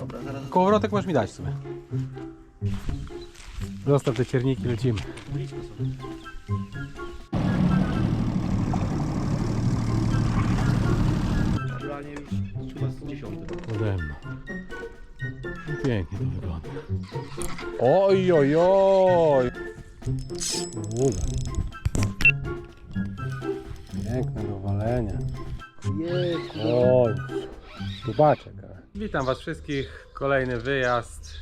Dobra, zaraz Kołowrotek możesz mi dać sobie. Zostaw te cierniki, lecimy. Aktualnie już chyba z dziesiąty. Pode mną. Pięknie to wygląda. Oj, oj, oj. Uda. Pięknego walenia. Oj, tubaczek. Witam Was wszystkich. Kolejny wyjazd.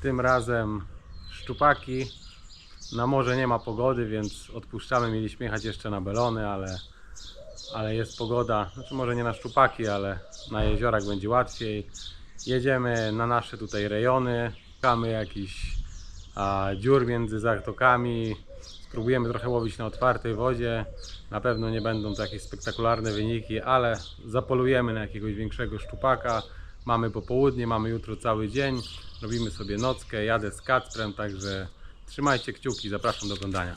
Tym razem szczupaki. Na morze nie ma pogody, więc odpuszczamy. Mieliśmy jechać jeszcze na belony, ale, ale jest pogoda. Znaczy może nie na szczupaki, ale na jeziorach będzie łatwiej. Jedziemy na nasze tutaj rejony. Szukamy jakichś dziur między zatokami. Spróbujemy trochę łowić na otwartej wodzie. Na pewno nie będą to jakieś spektakularne wyniki, ale zapolujemy na jakiegoś większego szczupaka. Mamy popołudnie, mamy jutro cały dzień. Robimy sobie nockę, jadę z Kacprem, także trzymajcie kciuki, zapraszam do oglądania.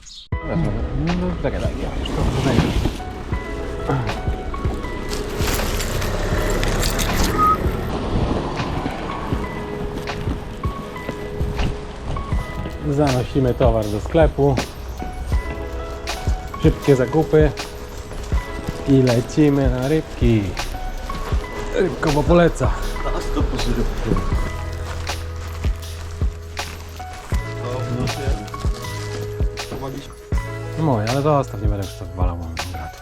No, Zanosimy towar do sklepu. Szybkie zakupy. I lecimy na rybki. Rybkowo poleca. No moje, ale zostaw, nie będę już to walał, mam brat.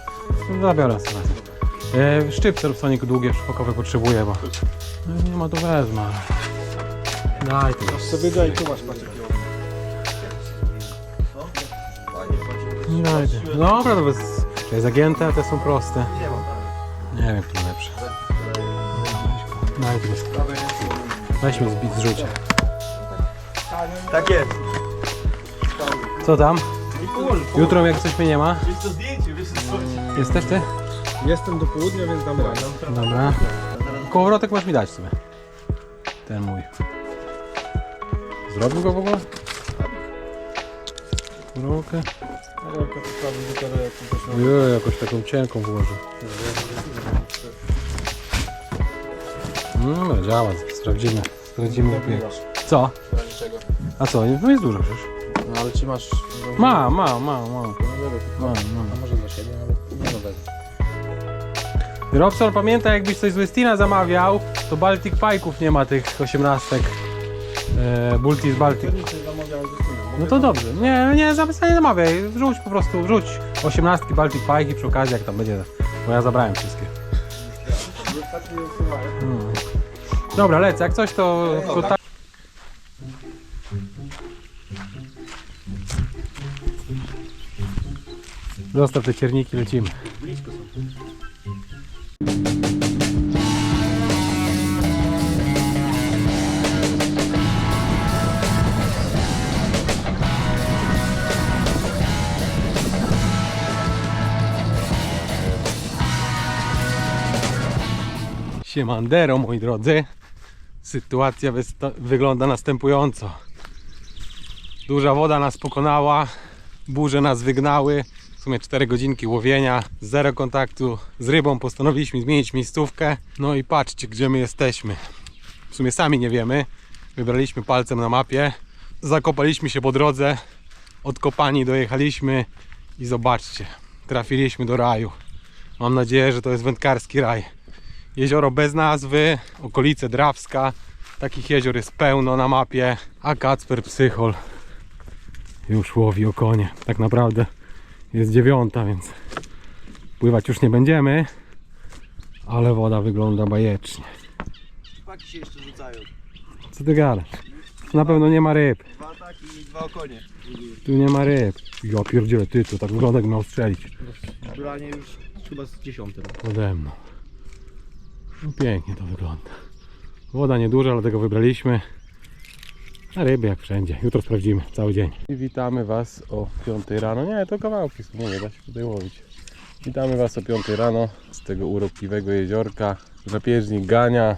No, Zabiorę sobie. E, szczypce Sonic długie, szpokowe potrzebuję, bo no, nie ma to wezmę. Daj to. Sobie daj, tu masz Nie dajcie. Dobra, to bez... Jest zagięte, a te są proste. Nie wiem, które lepsze. To bez... Weźmy zbić zrzucie. Tak jest. Co tam? Jutro jak coś mnie nie ma? Jest to zdjęcie, wiesz co? Jesteś ty? Jestem do południa, więc dam radę. Dobra. Kołowrotek masz mi dać sobie. Ten mój. Zrobił go w ogóle? Rolkę. Rolka to prawie do to Ojej, jakoś taką cienką włożył. No dobra, działa, sprawdzimy. Sprawdzimy obieg. Co? W razie czego. A co? No jest dużo przecież. No ale czy masz... Ma, ma, ma, ma. No, ma, A ma. może dla siebie, ale nie no wezmę. Robson, pamiętaj jakbyś coś z Westina zamawiał, to Baltic Pike'ów nie ma tych osiemnastek. E, Bulti z Baltic. No to dobrze. Nie, nie, zam- nie. Wrzuć po prostu, wrzuć osiemnastki Baltic Pike i przy okazji jak tam będzie. Bo ja zabrałem wszystkie. Tak nie usuwałem. Mm. Dobra, lecę. Jak coś to, to tak. Zostaw te cierniki, lecimy. Blisko są. Siemandero, moi drodzy. Sytuacja wygląda następująco. Duża woda nas pokonała, burze nas wygnały. W sumie 4 godzinki łowienia, zero kontaktu z rybą. Postanowiliśmy zmienić miejscówkę. No i patrzcie, gdzie my jesteśmy. W sumie sami nie wiemy. Wybraliśmy palcem na mapie. Zakopaliśmy się po drodze. Od kopani dojechaliśmy i zobaczcie, trafiliśmy do raju. Mam nadzieję, że to jest wędkarski raj. Jezioro bez nazwy, okolice Drawska. Takich jezior jest pełno na mapie. A Kacper Psychol już łowi o konie. Tak naprawdę jest dziewiąta, więc pływać już nie będziemy. Ale woda wygląda bajecznie. Szpaki się jeszcze rzucają. Co ty gadasz? Na pewno nie ma ryb. Dwa ataki i dwa okonie. Tu nie ma ryb. Ja pierdzielę, ty to tak wygląda jak miał strzelić. Aktualnie już chyba z dziesiąty. Pode mną. Pięknie to wygląda. Woda nieduża, dlatego wybraliśmy. A ryby jak wszędzie. Jutro sprawdzimy cały dzień. I witamy Was o 5 rano. Nie, to kawałki nie da się tutaj łowić. Witamy Was o 5 rano z tego urokliwego jeziorka. Drapieżnik Gania.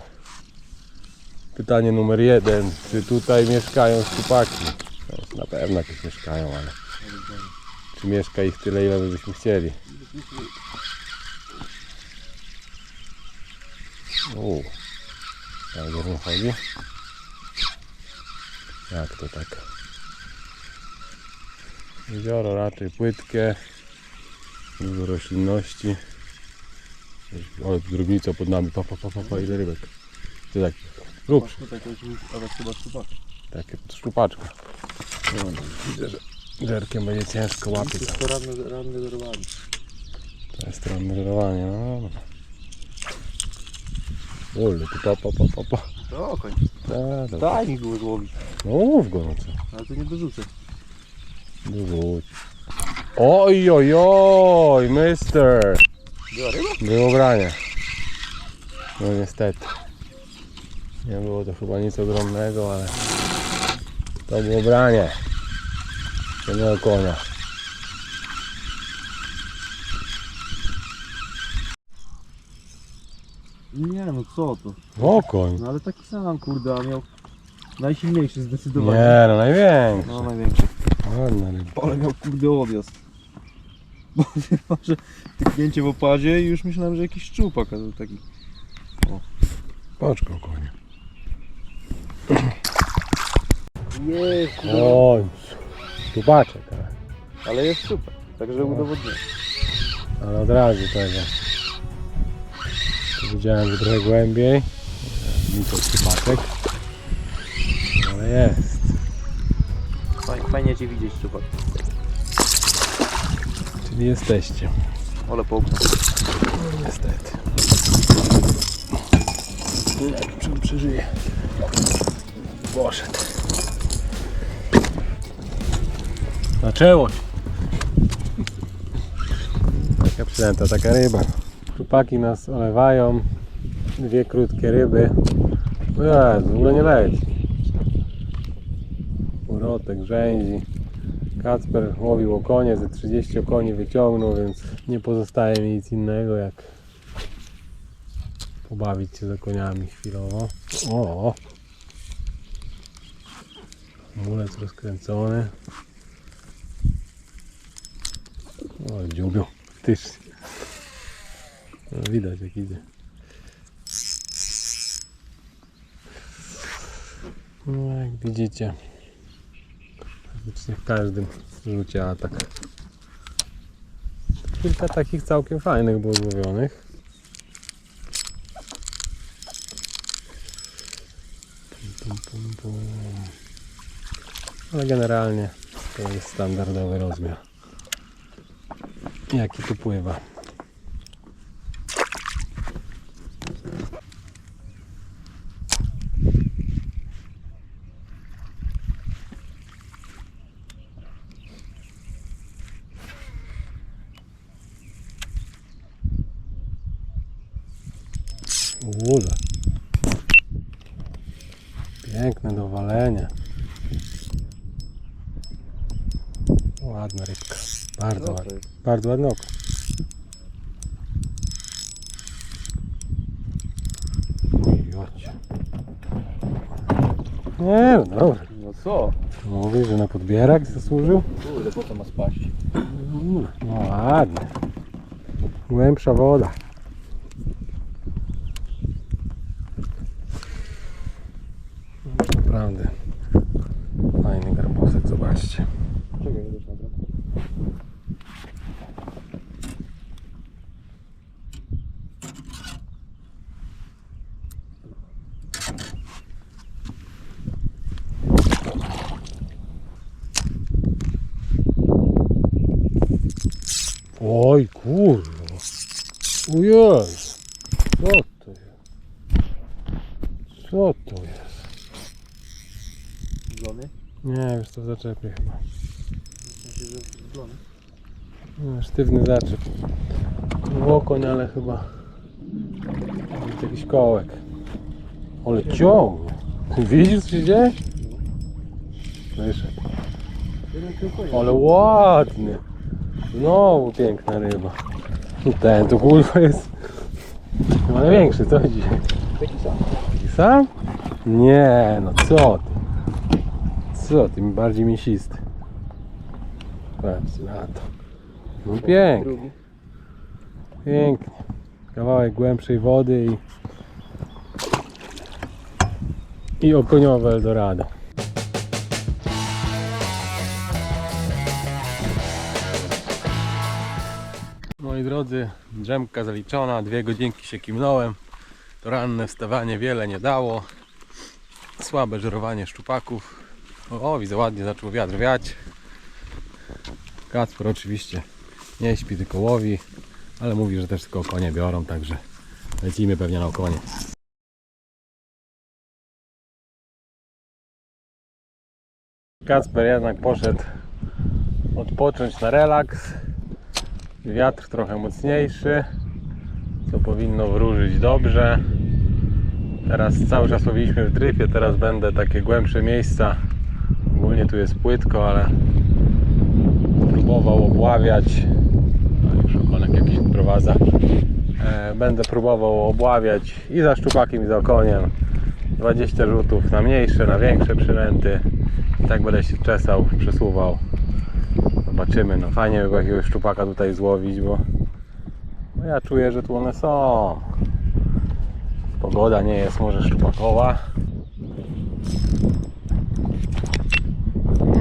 Pytanie numer jeden. Czy tutaj mieszkają szczupaki? No, na pewno jakieś mieszkają, ale czy mieszka ich tyle, ile my byśmy chcieli? O. Tiger nie chodzi. Jak to tak? Jezioro raczej płytkie. Dużo roślinności. Ale drobnica pod nami. Pa, pa, pa, pa, pa ile rybek. To tak. Rób. Tutaj to jest ale chyba szczupak. Takie szczupaczka. No, widzę, że żerkiem będzie ciężko To łapieć. jest to ranne, ranne zerwanie. To jest stronne żerowanie, no dobra. Ule, tu pa, pa, pa, pa, pa. To. Da, da. Daj mi go złowić. No mów go, no co. Ale to nie dorzucę. Dorzuć. Oj, oj, oj, mister. Była ryba? Było branie. No niestety. Nie było to chyba nic ogromnego, ale to było branie. Jednego konia. Nie no co to? Okoń. No ale taki sam kurde, a miał najsilniejszy zdecydowanie. Nie, no największy. No największy. Ładna ryba. Ale miał kurde odjazd. Bo chyba, że tyknięcie w opadzie i już myślałem, że jakiś szczupak, a to taki. Paczką konia. Jest, Oj, tubaczek, ale, ale jest super. Także udowodnię. ale od razu tego. Widziałem, że trochę głębiej. Mi to tubaczek. Ale jest. Fajnie, fajnie cię widzieć szczupak. Czyli jesteście. Ale połknął. No, niestety. On przeżyje. Poszedł. Zaczęło się. Taka przynęta, taka ryba. Chłopaki nas olewają. Dwie krótkie ryby. Jezu, w ogóle nie leci. Urotek rzęzi. Kacper łowił okonie, ze 30 okoni wyciągnął, więc nie pozostaje mi nic innego jak pobawić się z okoniami chwilowo. O! Mulec rozkręcony. O, dziubią. Faktycznie. Widać jak idzie. No jak widzicie, praktycznie w każdym rzucie atak. Kilka takich całkiem fajnych było złowionych. Ale generalnie to jest standardowy rozmiar. Jaki tu pływa. Ule. Piękne dowalenie. Ładna rybka. Bardzo ładna. Bardzo ładne oko. Nie no dobra. No co? Mówisz, że na podbierak zasłużył? Kurde, po co ma spaść? No ładnie. Głębsza woda. Naprawdę. Fajny garbusek, zobaczcie. Czekaj, już nagram. Oj kurwa. Jezu. Co to jest? Co to jest? Nie, wiesz to w zaczepie chyba. Myślę, że zlony. No, Sztywny zaczep. Łokoń, ale chyba jest jakiś kołek. Ale ciągnie. Widzisz co się dzieje? Wyszedł. Tylko Ale ładny. Znowu piękna ryba. I ten to kurwa jest chyba największy, co dzisiaj? Taki sam. Taki sam? Nie, no co ty? Co ty, bardziej mięsisty. Patrzcie na to. No pięknie. Drugi. Pięknie. Kawałek głębszej wody i i okoniowe Eldorado. Moi drodzy, drzemka zaliczona, dwie godzinki się kimnąłem. To ranne wstawanie wiele nie dało. Słabe żerowanie szczupaków. O, widzę, ładnie zaczął wiatr wiać. Kacper oczywiście nie śpi, tylko łowi, ale mówi, że też tylko konie biorą, także lecimy pewnie na konie. Kacper jednak poszedł odpocząć na relaks. Wiatr trochę mocniejszy, co powinno wróżyć dobrze. Teraz cały czas łowiliśmy w dryfie, teraz będę takie głębsze miejsca. Ogólnie tu jest płytko, ale próbował obławiać. A już okonek jakiś prowadza. E, będę próbował obławiać i za szczupakiem i za okoniem. 20 rzutów na mniejsze, na większe przynęty. I tak będę się czesał, przesuwał. Zobaczymy, no fajnie by było jakiegoś szczupaka tutaj złowić, bo no ja czuję, że tu one są. Pogoda nie jest może szczupakowa.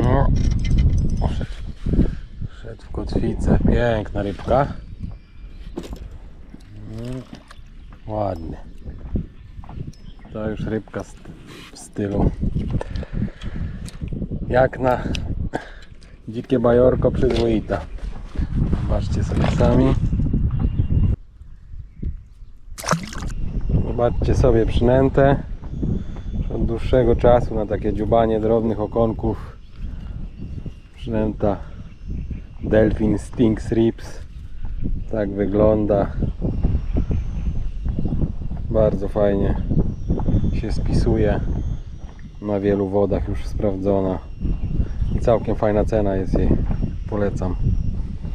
No. Szedł, szedł w kotwicę, piękna rybka. Ładny. To już rybka w stylu jak na dzikie bajorko przyzwoita. Zobaczcie sobie sami. Zobaczcie sobie przynętę. Od dłuższego czasu na takie dziubanie drobnych okonków. Przynęta Delphin Stinks Rips. Tak wygląda. Bardzo fajnie się spisuje. Na wielu wodach już sprawdzona. I całkiem fajna cena jest jej. Polecam.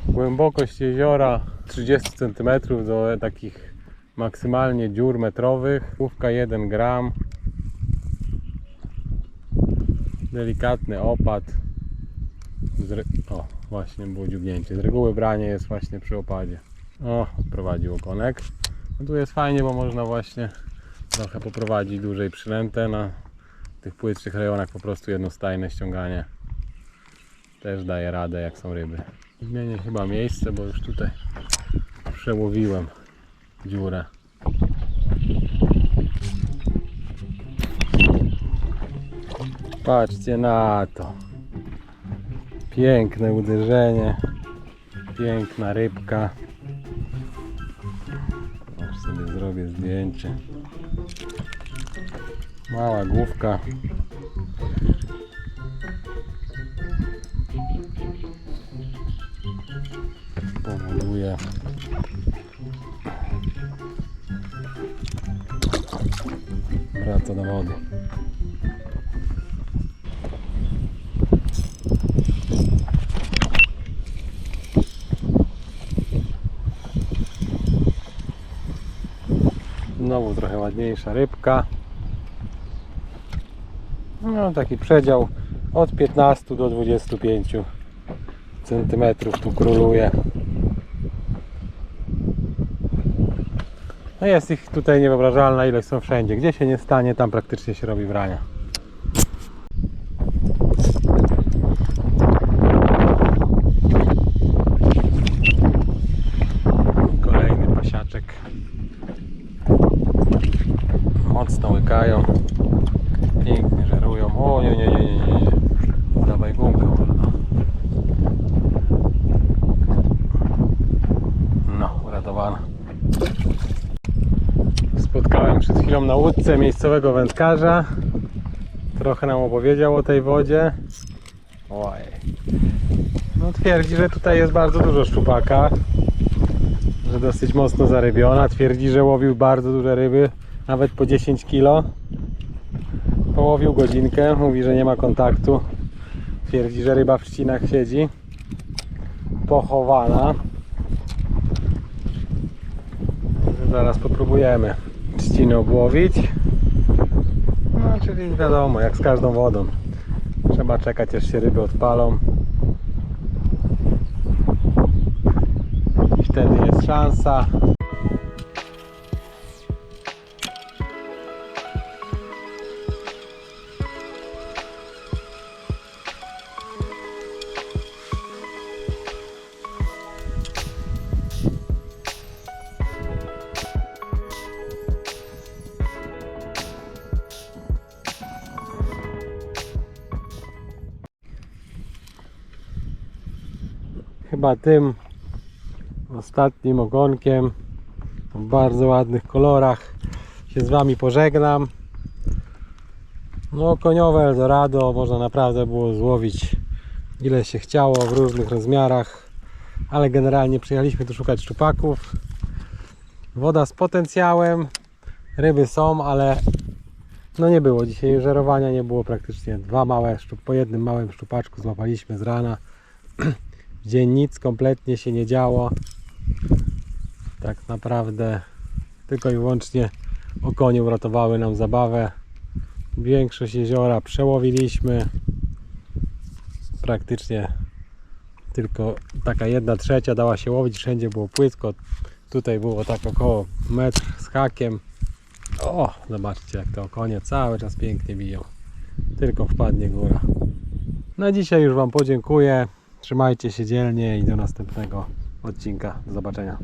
Głębokość jeziora 30 cm do takich maksymalnie dziur metrowych. Główka 1 gram. Delikatny opad. O, właśnie było dziubnięcie. Z reguły branie jest właśnie przy opadzie. O, odprowadził okonek. No tu jest fajnie, bo można właśnie trochę poprowadzić dłużej przynętę na tych płytszych rejonach po prostu jednostajne ściąganie też daje radę jak są ryby. Zmienię chyba miejsce, bo już tutaj przełowiłem dziurę. Patrzcie na to. Piękne uderzenie. Piękna rybka. Aż sobie zrobię zdjęcie. Mała główka. Powoduje. Wraca do wody. Znowu trochę ładniejsza rybka. No taki przedział od 15 do 25 centymetrów tu króluje. No jest ich tutaj niewyobrażalna ilość są wszędzie. Gdzie się nie stanie, tam praktycznie się robi brania. Kolejny pasiaczek. Mocno łykają. Pięknie żerują. O nie, nie, nie, nie, nie. nie. Dawaj gumkę. wolno. No, uratowana. Spotkałem przed łódce miejscowego wędkarza. Trochę nam opowiedział o tej wodzie. Oj. No twierdzi, że tutaj jest bardzo dużo szczupaka. Że dosyć mocno zarybiona. Twierdzi, że łowił bardzo duże ryby. Nawet po 10 kg. Połowił godzinkę. Mówi, że nie ma kontaktu. Twierdzi, że ryba w trzcinach siedzi. Pochowana. Zaraz popróbujemy trzciny obłowić. No, czyli wiadomo, jak z każdą wodą. Trzeba czekać, aż się ryby odpalą. I wtedy jest szansa. Chyba tym ostatnim ogonkiem w bardzo ładnych kolorach się z Wami pożegnam. No koniowe Eldorado można naprawdę było złowić ile się chciało w różnych rozmiarach, ale generalnie przyjechaliśmy tu szukać szczupaków. Woda z potencjałem, ryby są, ale no nie było dzisiaj żerowania, nie było praktycznie. Dwa małe, po jednym małym szczupaczku złapaliśmy z rana. W dzień nic kompletnie się nie działo. Tak naprawdę tylko i wyłącznie okonie uratowały nam zabawę. Większość jeziora przełowiliśmy. Praktycznie tylko taka jedna trzecia dała się łowić, wszędzie było płytko. Tutaj było tak około metr z hakiem. O, zobaczcie jak to okonie cały czas pięknie biją. Tylko wpadnie góra. Na dzisiaj już Wam podziękuję. Trzymajcie się dzielnie i do następnego odcinka. Do zobaczenia.